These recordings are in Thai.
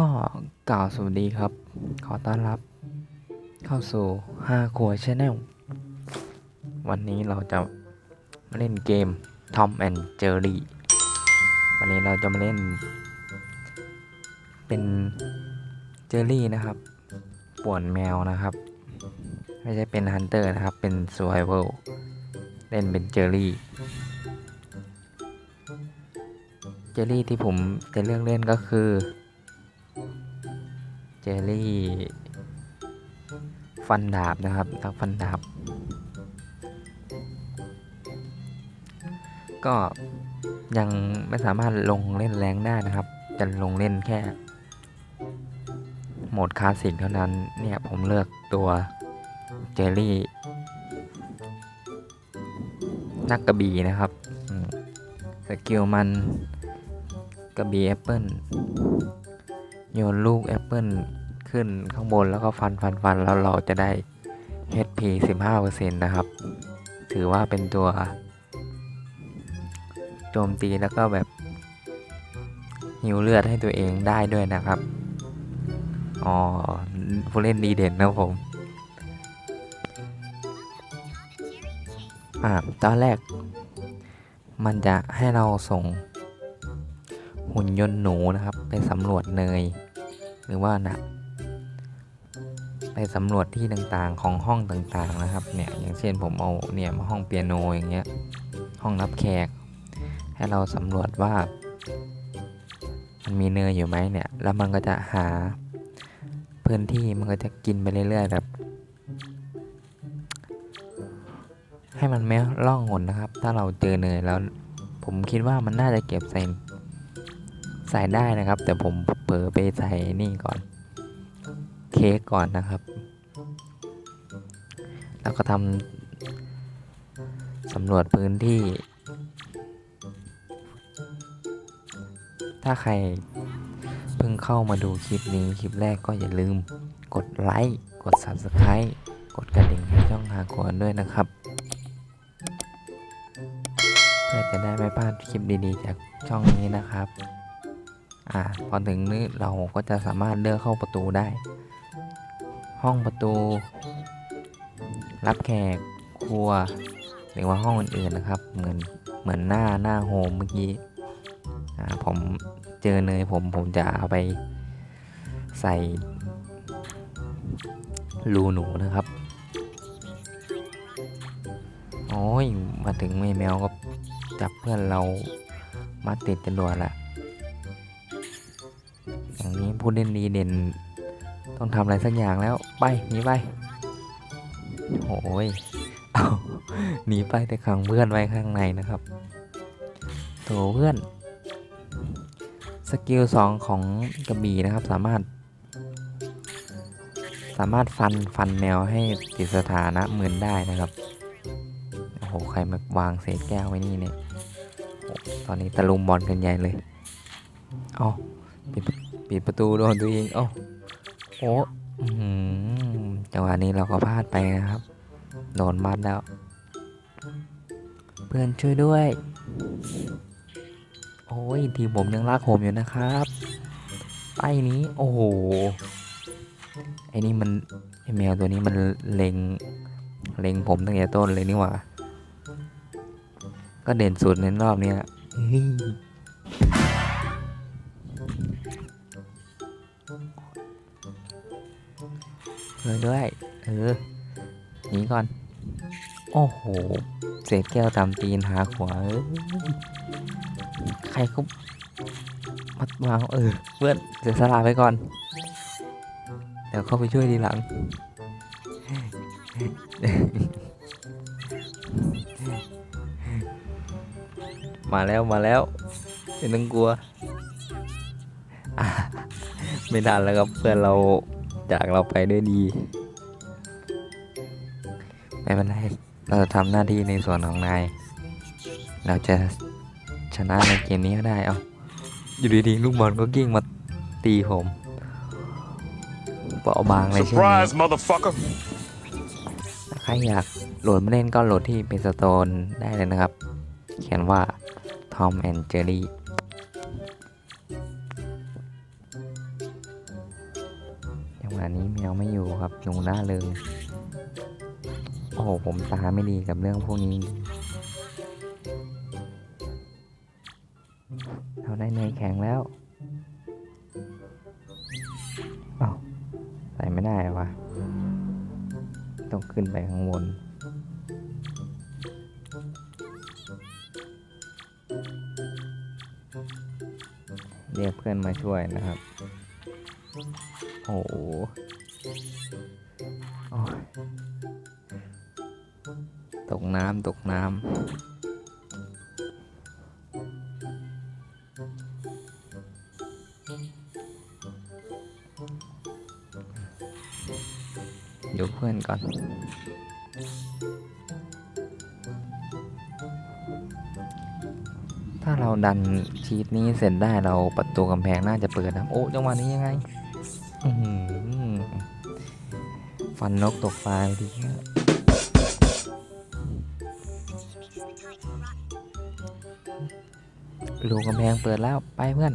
ก็กล่าวสวัสดีครับ ขอต้อนรับ เข้าสู่5ครัวชาแนลวันนี้เราจะมาเล่นเกม Tom and Jerry วันนี้เราจะมาเล่น เป็นเจอรี่นะครับป่วนแมวนะครับ ไม่ใช่เป็นฮันเตอร์นะครับ เป็น s u r v i v a l เล่นเป็นเจอรี่เจลลี่ที่ผมจะเลือกเล่นก็คือ เจลลี่ ฟันดาบนะครับนักฟันดาบ ก็ยังไม่สามารถลงเล่นแรงได้นะครับ จะลงเล่นแค่โหมดคลาสสิกเท่านั้น เนี่ยผมเลือกตัวเจลลี่ นักกระบี่นะครับสกิลมันกระบี่แอปเปิล โยนลูกแอปเปิลขึ้นข้างบนแล้วก็ฟันฟันฟันแล้วเราจะได้ HP 15%นะครับ ถือว่าเป็นตัวโจมตีแล้วก็แบบหิวเลือดให้ตัวเองได้ด้วยนะครับ อ๋อผู้เล่นดีเด่นนะผม อ่า ตอนแรก มันจะให้เราส่งหุ่นยนต์หนูนะครับ ไปสำรวจเนย หรือว่านะไปสำรวจที่ต่างๆของห้องต่างๆนะครับเนี่ยอย่างเช่นผมเอาเนี่ยมาห้องเปียโนอย่างเงี้ยห้องรับแขก ให้เราสำรวจว่ามันมีเนยอยู่ไหมเนี่ย แล้วมันก็จะหาพื้นที่มันก็จะกินไปเรื่อยๆแบบ ให้มันไม่ล่องหนนะครับ ถ้าเราเจอเนยแล้ว ผมคิดว่ามันน่าจะเก็บใส่ใส่ได้นะครับ แต่ผม ลอไปใส่นี่ก่อน เค้กก่อนนะครับ แล้วก็ทำสำรวจพื้นที่ ถ้าใครเพิ่งเข้ามาดูคลิปนี้คลิปแรกก็อย่าลืมกดไลค์ กด Subscribe กดกระดิ่งให้ช่องหากวนด้วยนะครับเพื่อจะได้ไม่พลาดคลิปดีๆจากช่องนี้นะครับ อ่าพอถึงนี้เราก็จะสามารถเลือกเข้าประตูได้ ห้องประตู รับแขกครัว หรือว่าห้องอื่นๆนะครับ เหมือนเหมือนหน้าหน้าโฮมเมื่อกี้อ่าผมเจอเนยผมผมจะเอาไปใส่รูหนูนะครับโอ้ยมาถึงแม่แมวก็จับเพื่อนเรามาติดจรวดละ ผู้เล่นดีเด่นต้องทำอะไรสักอย่างแล้วไปหนีไปโอ้ยเอาหนีไปแต่ขังเพื่อนไว้ข้างในนะครับโถเพื่อนสกิลสองของกระบี่นะครับ สามารถ สามารถฟันฟันแมวให้ติดสถานะหมื่นได้นะครับโอ้โหใครมาวางเศษแก้วไว้นี่เนี่ยตอนนี้ตะลุมบอลกันใหญ่เลยเอ ปิดประตูโดนตัวเองเอ้าโอ้อื้อหือจังหวะนี้เราก็พลาดไปนะครับ โดนมัดแล้ว เพื่อนช่วยด้วย โอ้ยทีผมยังลากผมอยู่นะครับไอ้นี้ โอ้โหไอ้นี่มันไอ้แมวตัวนี้มันเล็งเล็งผมตั้งแต่ต้นเลยนี่หว่า ก็เด่นสุดในรอบนี้ เลยด้วยเออหนีก่อน โอ้โห เศษแก้วตามตีนหาขวาใครก็มัดวางเออเพื่อนเสียสละไปก่อน เดี๋ยวเข้าไปช่วยทีหลัง มาแล้วมาแล้วไม่ต้องกลัว ไม่ทันแล้วครับเพื่อนเรา จากเราไปด้วยดี ไม่เป็นไรเราจะทำหน้าที่ในส่วนของนาย เราจะชนะในเกมนี้ก็ได้เอาอยู่ดีๆลูกบอลก็กิ้งมาตีผมเบาบางเลยใช่ไหม Surprise, motherfucker! ถ้าใครอยากโหลดมาเล่นก็โหลดที่เป็นสโตนได้เลยนะครับ เขียนว่า Tom and Jerry ณะนี้แมวไม่อยู่ครับยุงล่าเริงโอ้โหผมตาไม่ดีกับเรื่องพวกนี้ เราได้เนยแข็งแล้วอ้าวใส่ไม่ได้เหรอวะต้องขึ้นไปข้างบนเรียกเพื่อนมาช่วยนะครับ โอ้โหตกน้ำตกน้ำอยู่เพื่อนก่อน ถ้าเราดันชีตนี้เสร็จได้เราประตูกำแพงน่าจะเปิดนะ โอ้จังหวะนี้ยังไง ฟันนกตกปลาไปทีรูกำแพงเปิดแล้วไปเพื่อน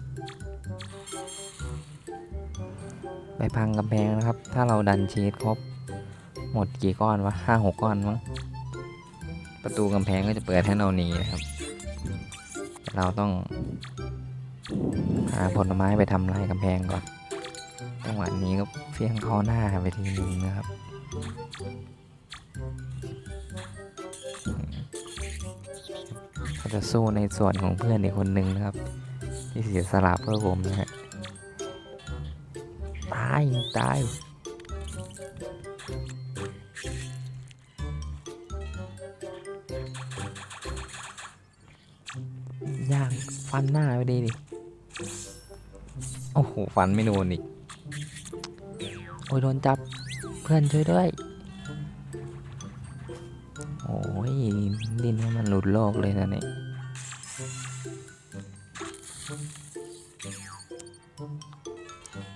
ไปพังกำแพงนะครับ ถ้าเราดันชีสครบ หมดกี่ก้อนวะห้าหกก้อนมั้ง ประตูกำแพงก็จะเปิดให้เราหนีนะครับ เราต้องหาผลไม้ไปทำลายกำแพงก่อน จังหวะนี้ก็เฟี้ยงเข้าหน้าไปทีนึงนะครับเขาจะสู้ในส่วนของเพื่อนอีกคนนึงนะครับ ที่เสียสละเพื่อผมนะฮะตายตายย่างฟันหน้าไปดีดิ โอ้โห ฟันไม่โดนอีก โอ้ยโดนจับเพื่อนช่วยด้วย โอ้ยดินให้มันหลุดโลกเลยนะเนี่ย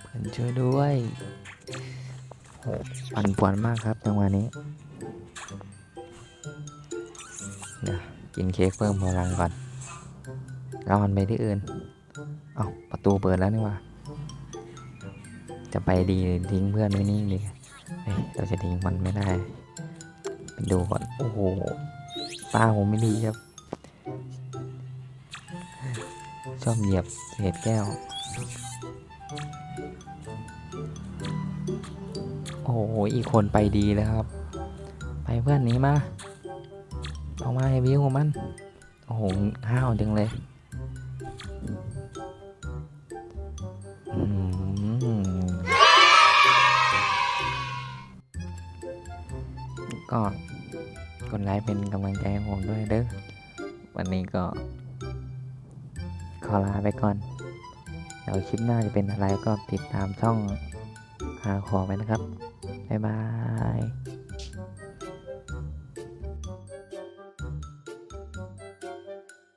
เพื่อนช่วยด้วยโหปั่นป่วนมากครับจังหวะนี้เดี๋ยวกินเค้กเพิ่มพลังก่อนแล้วมันไปที่อื่น เอ้าประตูเปิดแล้วนี่ว่า จะไปดีทิ้งเพื่อนไว้นี่ดีเฮ้ยเราจะทิ้งมันไม่ได้ ไปดูก่อน โอ้โห ตาผมไม่ดีครับ ชอบเหยียบเศษแก้ว โอ้โห อีกคนไปดีแล้วครับ ไปเพื่อนนี้มาเอามาไอ้วิวของมัน โอ้โห ห้าวจังเลย อืม ก็กดไลค์เป็นกำลังใจให้ผมด้วยเด้อวันนี้ก็ ขอลาไปก่อนเดี๋ยวคลิปหน้าจะเป็นอะไรก็ติดตามช่องหาขอไว้นะครับ บ๊ายบาย